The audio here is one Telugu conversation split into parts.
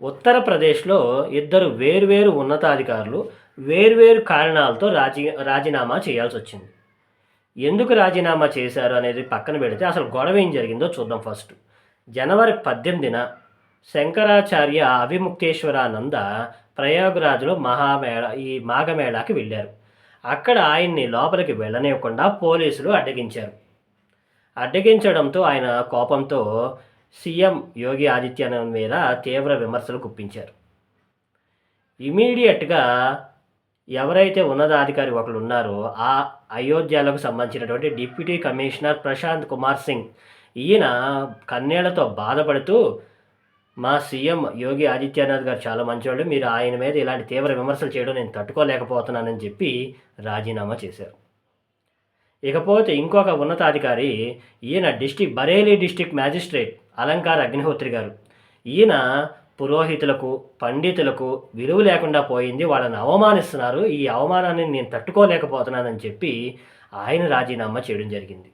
ఉత్తరప్రదేశ్లో ఇద్దరు వేర్వేరు ఉన్నతాధికారులు వేర్వేరు కారణాలతో రాజీ రాజీనామా చేయాల్సి వచ్చింది. ఎందుకు రాజీనామా చేశారు అనేది పక్కన పెడితే అసలు గొడవ ఏం జరిగిందో చూద్దాం ఫస్ట్. జనవరి పద్దెనిమిదిన శంకరాచార్య అవిముక్తేశ్వరానంద ప్రయాగరాజులో మహామేళ ఈ మాఘమేళాకి వెళ్ళారు. అక్కడ ఆయన్ని లోపలికి వెళ్ళనివ్వకుండా పోలీసులు అడ్డగించారు. అడ్డగించడంతో ఆయన కోపంతో సీఎం యోగి ఆదిత్యనాథ్ మీద తీవ్ర విమర్శలు గుప్పించారు ఇమీడియట్గా ఎవరైతే ఉన్నతాధికారి ఒకరు ఉన్నారో ఆ అయోధ్యలకు సంబంధించినటువంటి డిప్యూటీ కమిషనర్ ప్రశాంత్ కుమార్ సింగ్ ఈయన కన్నేళ్ళతో బాధపడుతూ మా సీఎం యోగి ఆదిత్యనాథ్ గారు చాలా మంచివాళ్ళు మీరు ఆయన మీద ఇలాంటి తీవ్ర విమర్శలు చేయడం నేను తట్టుకోలేకపోతున్నానని చెప్పి రాజీనామా చేశారు. ఇకపోతే ఇంకొక ఉన్నతాధికారి ఈయన district Bareilly district magistrate Alankar Agnihotri garu. ఈయన పురోహితులకు పండితులకు విలువ లేకుండా పోయింది వాళ్ళని అవమానిస్తున్నారు. ఈ అవమానాన్ని నేను తట్టుకోలేకపోతున్నానని చెప్పి ఆయన రాజీనామా చేయడం జరిగింది.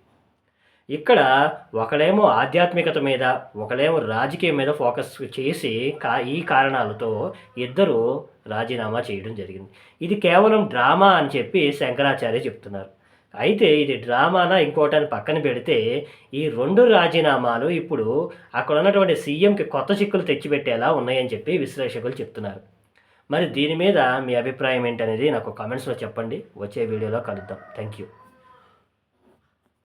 ఇక్కడ ఒకడేమో ఆధ్యాత్మికత మీద ఒకడేమో రాజకీయం మీద ఫోకస్ చేసి కా ఈ కారణాలతో ఇద్దరు రాజీనామా చేయడం జరిగింది. ఇది కేవలం డ్రామా అని చెప్పి శంకరాచార్య చెప్తున్నారు. అయితే ఇది డ్రామానా ఇంకోటని పక్కన పెడితే ఈ రెండు రాజీనామాలు ఇప్పుడు అక్కడ ఉన్నటువంటి సీఎంకి కొత్త చిక్కులు తెచ్చిపెట్టేలా ఉన్నాయని చెప్పి విశ్లేషకులు చెప్తున్నారు. మరి దీని మీద మీ అభిప్రాయం ఏంటనేది నాకు కామెంట్స్లో చెప్పండి. వచ్చే వీడియోలో కలుద్దాం. Thank you